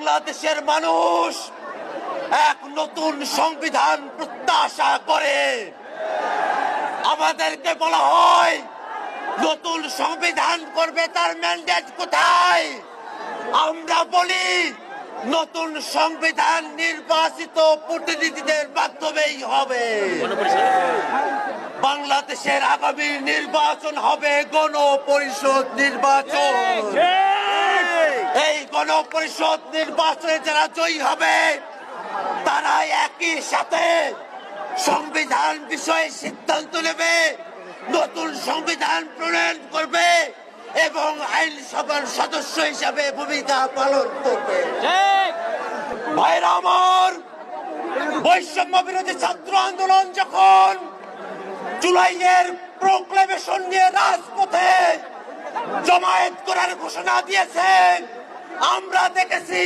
বাংলাদেশের মানুষ এক নতুন সংবিধান প্রত্যাশা করে। আমাদেরকে বলা হয়, নতুন সংবিধান করবে তার ম্যান্ডেট কোথায়? আমরা বলি, নতুন সংবিধান নির্বাচিত প্রতিনিধিদের মাধ্যমেই হবে। বাংলাদেশের আগামী নির্বাচন হবে গণ পরিষদ নির্বাচন এই গণ পরিষদ নির্বাচনে যারা জয়ী হবে তারা একই সাথে সংবিধান বিষয়ে সিদ্ধান্ত নেবে নতুন সংবিধান প্রণয়ন করবে এবং আইনসভার সদস্য হিসাবে ভূমিকা পালন করবে। ভাইরা আমার বৈষম্য বিরোধী ছাত্র আন্দোলন যখন জুলাইয়ের প্রোক্লেমেশন নিয়ে রাজপথে জমায়েত করার ঘোষণা দিয়েছে আমরা দেখেছি